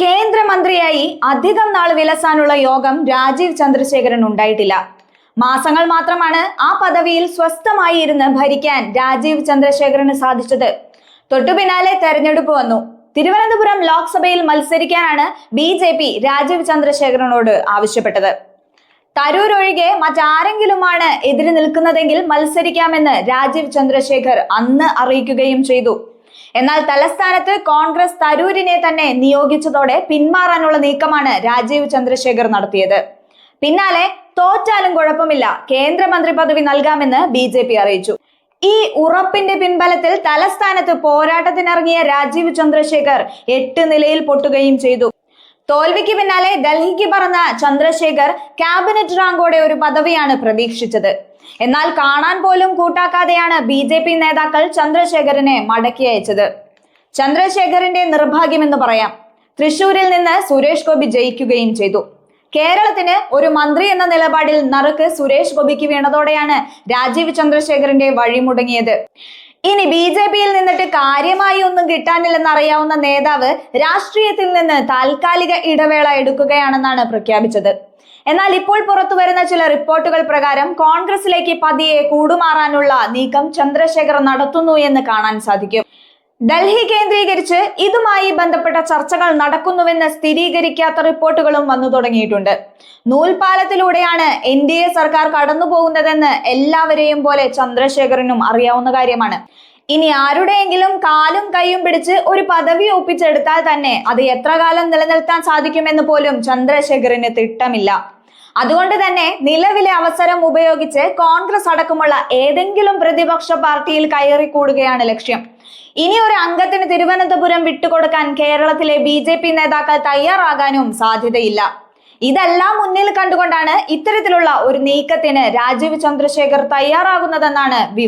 കേന്ദ്രമന്ത്രിയായി അധികം നാൾ വിലസാനുള്ള യോഗം രാജീവ് ചന്ദ്രശേഖരൻ ഉണ്ടായിട്ടില്ല. മാസങ്ങൾ മാത്രമാണ് ആ പദവിയിൽ സ്വസ്ഥമായി ഇരുന്ന് ഭരിക്കാൻ രാജീവ് ചന്ദ്രശേഖരന് സാധിച്ചത്. തൊട്ടു പിന്നാലെ തെരഞ്ഞെടുപ്പ് വന്നു. തിരുവനന്തപുരം ലോക്സഭയിൽ മത്സരിക്കാനാണ് ബി ജെ പി രാജീവ് ചന്ദ്രശേഖരനോട് ആവശ്യപ്പെട്ടത്. തരൂർ ഒഴികെ മറ്റാരെങ്കിലുമാണ് എതിര് നിൽക്കുന്നതെങ്കിൽ മത്സരിക്കാമെന്ന് രാജീവ് ചന്ദ്രശേഖർ അന്ന് അറിയിക്കുകയും ചെയ്തു. എന്നാൽ തലസ്ഥാനത്ത് കോൺഗ്രസ് തരൂരിനെ തന്നെ നിയോഗിച്ചതോടെ പിന്മാറാനുള്ള നീക്കമാണ് രാജീവ് ചന്ദ്രശേഖർ നടത്തിയത്. പിന്നാലെ തോറ്റാലും കുഴപ്പമില്ല കേന്ദ്രമന്ത്രി പദവി നൽകാമെന്ന് ബി ജെ പി അറിയിച്ചു. ഈ ഉറപ്പിന്റെ പിൻബലത്തിൽ തലസ്ഥാനത്ത് പോരാട്ടത്തിനിറങ്ങിയ രാജീവ് ചന്ദ്രശേഖർ എട്ട് നിലയിൽ പൊട്ടുകയും ചെയ്തു. തോൽവിക്ക് പിന്നാലെ ഡൽഹിക്ക് പറഞ്ഞ ചന്ദ്രശേഖർ ക്യാബിനറ്റ് റാങ്കോടെ ഒരു പദവിയാണ് പ്രതീക്ഷിച്ചത്. എന്നാൽ കാണാൻ പോലും കൂട്ടാക്കാതെയാണ് ബി ജെ പി നേതാക്കൾ ചന്ദ്രശേഖരനെ മടക്കി അയച്ചത്. ചന്ദ്രശേഖരന്റെ നിർഭാഗ്യമെന്ന് പറയാം. തൃശൂരിൽ നിന്ന് സുരേഷ് ഗോപി ജയിക്കുകയും ചെയ്തു. കേരളത്തിന് ഒരു മന്ത്രി എന്ന നിലപാടിൽ നറുക്ക് സുരേഷ് ഗോപിക്ക് വീണതോടെയാണ് രാജീവ് ചന്ദ്രശേഖരന്റെ വഴിമുടങ്ങിയത് ഇനി ബി ജെ പിയിൽ നിന്നിട്ട് കാര്യമായി ഒന്നും കിട്ടാനില്ലെന്നറിയാവുന്ന നേതാവ് രാഷ്ട്രീയത്തിൽ നിന്ന് താൽക്കാലിക ഇടവേള എടുക്കുകയാണെന്നാണ് പ്രഖ്യാപിച്ചത്. എന്നാൽ ഇപ്പോൾ പുറത്തു വരുന്ന ചില റിപ്പോർട്ടുകൾ പ്രകാരം കോൺഗ്രസിലേക്ക് പതിയെ കൂടുമാറാനുള്ള നീക്കം ചന്ദ്രശേഖർ നടത്തുന്നു എന്ന് കാണാൻ സാധിക്കും. ഡൽഹി കേന്ദ്രീകരിച്ച് ഇതുമായി ബന്ധപ്പെട്ട ചർച്ചകൾ നടക്കുന്നുവെന്ന് സ്ഥിരീകരിക്കാത്ത റിപ്പോർട്ടുകളും വന്നു തുടങ്ങിയിട്ടുണ്ട്. നൂൽപാലത്തിലൂടെയാണ് എൻ ഡി എ സർക്കാർ കടന്നുപോകുന്നതെന്ന് എല്ലാവരെയും പോലെ ചന്ദ്രശേഖരനും അറിയാവുന്ന കാര്യമാണ്. ഇനി ആരുടെയെങ്കിലും കാലും കൈയും പിടിച്ച് ഒരു പദവി ഒപ്പിച്ചെടുത്താൽ തന്നെ അത് എത്ര കാലം നിലനിർത്താൻ സാധിക്കുമെന്ന് പോലും ചന്ദ്രശേഖരന് തിട്ടമില്ല. അതുകൊണ്ട് തന്നെ നിലവിലെ അവസരം ഉപയോഗിച്ച് കോൺഗ്രസ് അടക്കമുള്ള ഏതെങ്കിലും പ്രതിപക്ഷ പാർട്ടിയിൽ കയറിക്കൂടുകയാണ് ലക്ഷ്യം. ഇനി ഒരു അംഗത്തിന് തിരുവനന്തപുരം വിട്ടുകൊടുക്കാൻ കേരളത്തിലെ ബി ജെ പി നേതാക്കൾ തയ്യാറാകാനും സാധ്യതയില്ല. ഇതെല്ലാം മുന്നിൽ കണ്ടുകൊണ്ടാണ് ഇത്തരത്തിലുള്ള ഒരു നീക്കത്തിന് രാജീവ് ചന്ദ്രശേഖർ തയ്യാറാകുന്നതെന്നാണ്